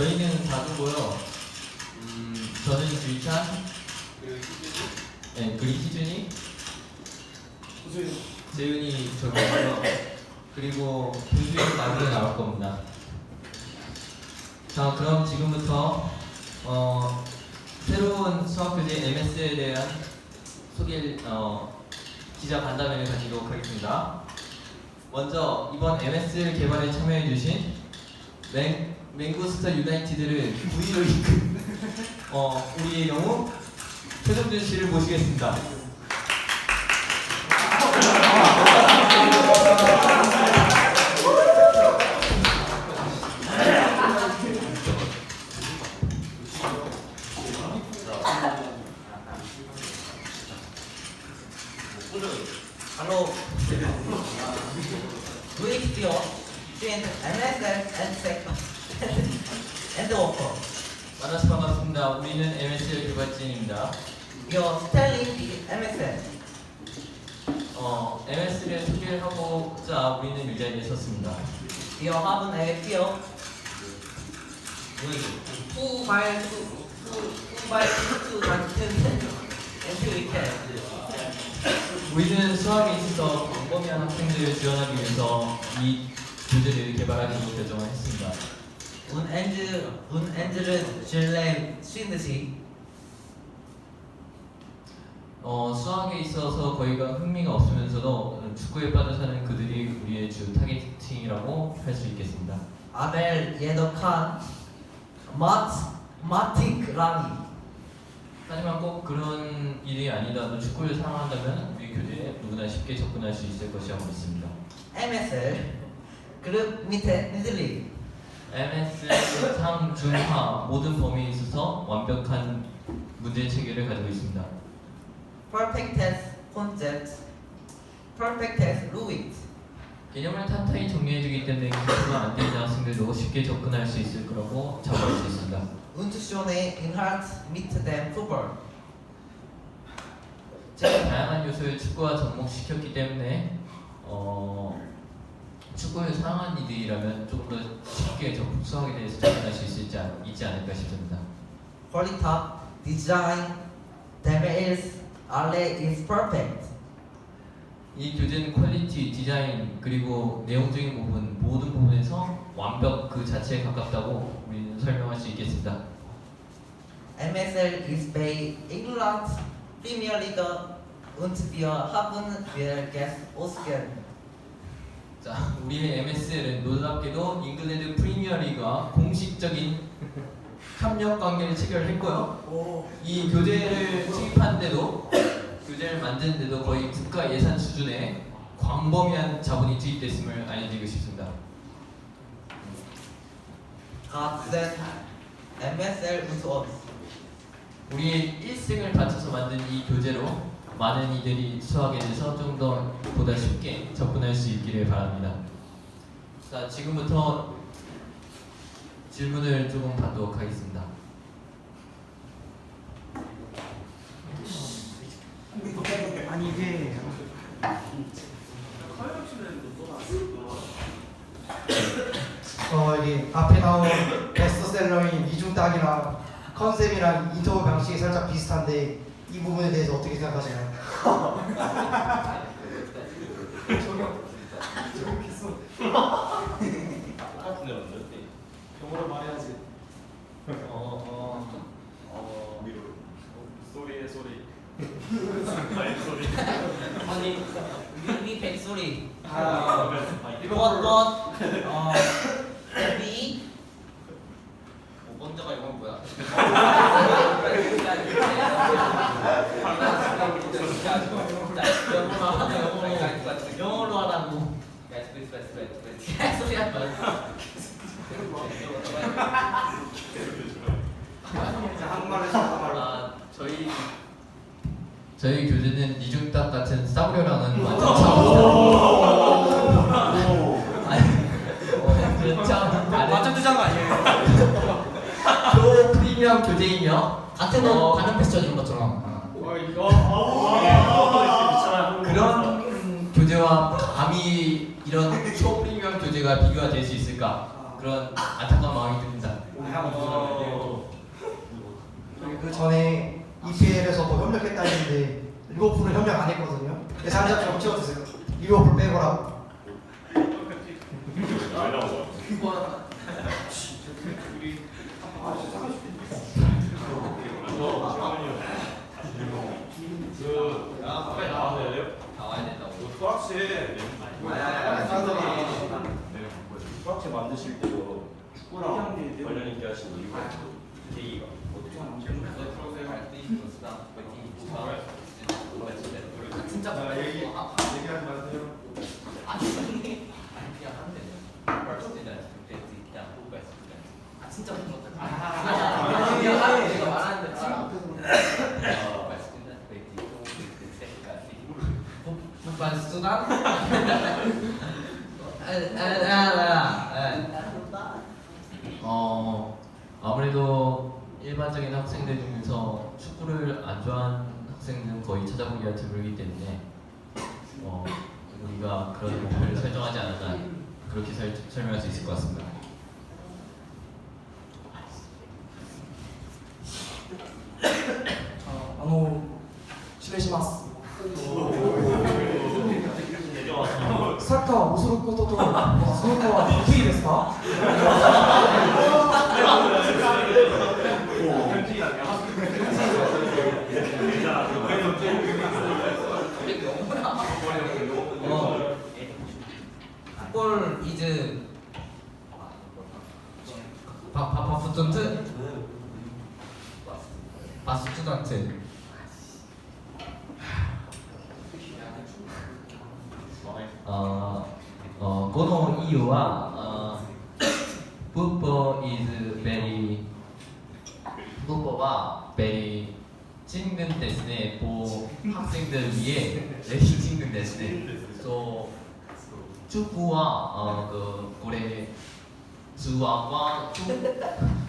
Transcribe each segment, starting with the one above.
저희는 다두고요. 음, 저는 유찬, 네, 그리고 희준이, 재윤이 저기고요. 그리고 분수이 나중에 나올 겁니다. 자, 그럼 지금부터 어, 새로운 수학교재 MS에 대한 소개를 어, 기자 간담회를 가지도록 하겠습니다. 먼저 이번 MS를 개발에 참여해주신 맹, 맹고스터 유나이티드를 V로 이끈 어, 우리의 영웅 최정준 씨를 모시겠습니다. Hello. Great deal between MSF worker. 만나서 반갑습니다. 우리는 MSL 개발진입니다. You're telling the MSF. 어, MS를 소개를 하고자 우리는 이 자리에 섰습니다. You have a deal. Who by who who by and we can. 우리는 수학에 있어서 광범위한 학생들을 지원하기 위해서 이 교재를 개발하기로 결정을 했습니다. Angel은 질레 신듯이 어, 수학에 있어서 거의가 흥미가 없으면서도 축구에 빠져 사는 그들이 우리의 주 타겟팅이라고 할 수 있겠습니다. 아벨 예덕한 마트 마틱 라니 하지만 꼭 그런 일이 아니더라도 축구를 사랑한다면 우리 교재에 누구나 쉽게 접근할 수 있을 것이라고 믿습니다. MSL 그룹 밑에 미들리 MS 상 중 하 모든 범위에 있어서 완벽한 문제 체계를 가지고 있습니다. perfect test concept perfect test rules 개념을 탄탄히 정리해주기 때문에 기초가 안 되는 학생들도 쉽게 접근할 수 있을 거라고 자부할 수 있습니다. 운투쇼네 인하트 미트 댐 풋볼 제가 다양한 요소를 축구와 접목시켰기 때문에 어, 축구를 사랑하는 이들이라면 조금 더 쉽게 접- 수학에 대해서 접근할 수 있을지 않- 있지 않을까 싶습니다. 퀄리티 디자인 데메일스 알레 is perfect 이 교재는 퀄리티, 디자인 그리고 내용적인 부분 모든 부분에서 완벽 그 자체에 가깝다고 우리는 설명할 수 있겠습니다. MSL is bei England Premier League und wir haben wir Gas Oscar 자, 우리의 MSL은 놀랍게도 잉글랜드 프리미어리그와 공식적인 협력 관계를 체결했고요. 이 교재를 수입하는데도 교재를 만드는데도 거의 국가 예산 수준의 광범위한 자본이 투입됐음을 알려드리고 싶습니다. hat MSL und uns 우리의 일생을 바쳐서 만든 이 교재로 많은 이들이 수학에 대해서 좀 더 보다 쉽게 접근할 수 있기를 바랍니다. 자, 지금부터 질문을 조금 받도록 하겠습니다. 아니 이게 어 이게 앞에 나온 베스트셀러인 이중 딱이랑 컨셉이랑 인터뷰 방식이 살짝 비슷한데 이 부분에 대해서 어떻게. 어, 어, 아, 어 B 먼저가 영어 뭐야? 영어로 하라고. 소리 하지 마. 한국말로 한국말로 아, 저희 저희 교재는 이중딱 같은 싸구려랑은 완전 차원이다. 아니, 참 완전 뜨자는 거 아니에요? 초 프리미엄 교재이며 같은 어, 옷 다른 패션인 것처럼. 어 이거 그런 교재와 감히 이런 초 프리미엄 교재가 비교가 될 수 있을까? 그런 안타까운 마음이 듭니다. 그 전에 EPL에서 뭐 협력했다 했는데 리버풀은 협력 안 했거든요. 한장 좀 치워주세요. 리버풀 빼고라. 그 수학실 만드실 때도 축구랑 관련 있게 하신 이유가 계기가 진짜 자, 얘기- 얘기하지 마세요. 어 아무래도 일반적인 학생들 중에서 축구를 안 좋아하는 학생들은 거의 찾아보기가 드물기 때문에 어 우리가 그런 목표를 설정하지 않았나 그렇게 설, 설명할 수 있을 것 같습니다. あの失礼します。サッカーを恐ることと、その他は得意ですか？ 어. 볼 이즈 바바프트 바스투던트 어어고동 이유와 어 푸퍼 is very 푸퍼와 very 찍는 대신에 보 학생들 위해 레시 찍는 대신에 또 축구와 어그 고래 주왕과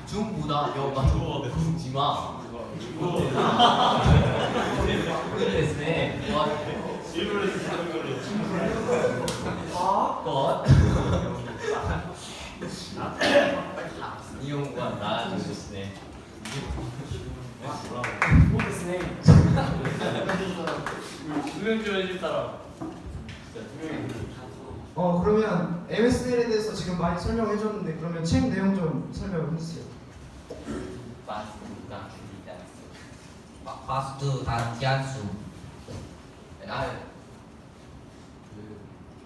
중부다 여가 중지마 그랬네. 걸로 것 이용과 나아주셨네. 두명좀 해줄 사람. 어 그러면 MSL에 대해서 지금 많이 설명해 줬는데 그러면 책 내용 좀 설명해 주세요. 바스투단티안수 아,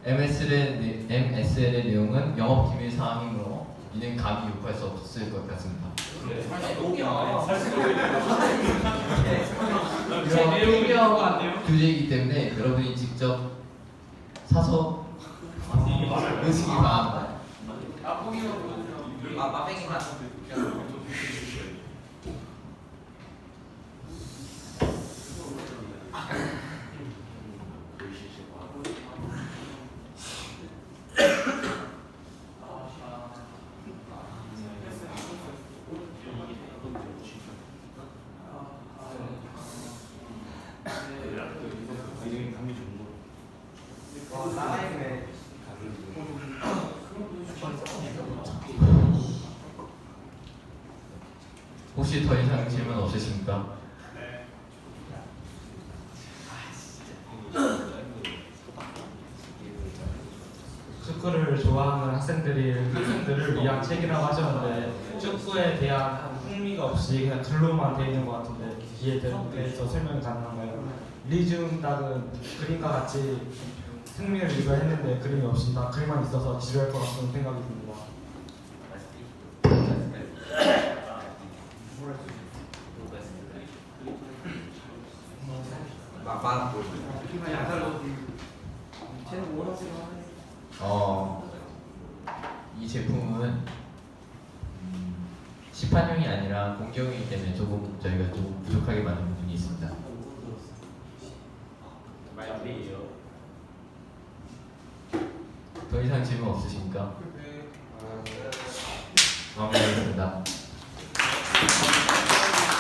MSL의, 내- MSL의 내용은 영업 기밀 사항이므로 이는 감히 욕할 수 없을 것 같습니다. 이런 필요한 교재이기 때문에 여러분이 직접 사서 보시기 바랍니다. 아 마백이만 혹시 더 이상 질문 없으십니까? 축구를 좋아하는 학생들이 학생들을 위한 책이라고 하셨는데 축구에 대한 흥미가 없이 그냥 둘로만 돼 있는 것 같은데 이에 대해서 설명이 가능한가요? 딱은 그림과 같이 흥미를 유발했는데 그림이 없이 다 그림만 있어서 지루할 것 같은 생각이 듭니다. 어, 이 제품은 음, 시판용이 아니라 공격이기 때문에 조금 저희가 좀 부족하게 만든 부분이 있습니다. 더 이상 질문 없으십니까? 마무리하겠습니다.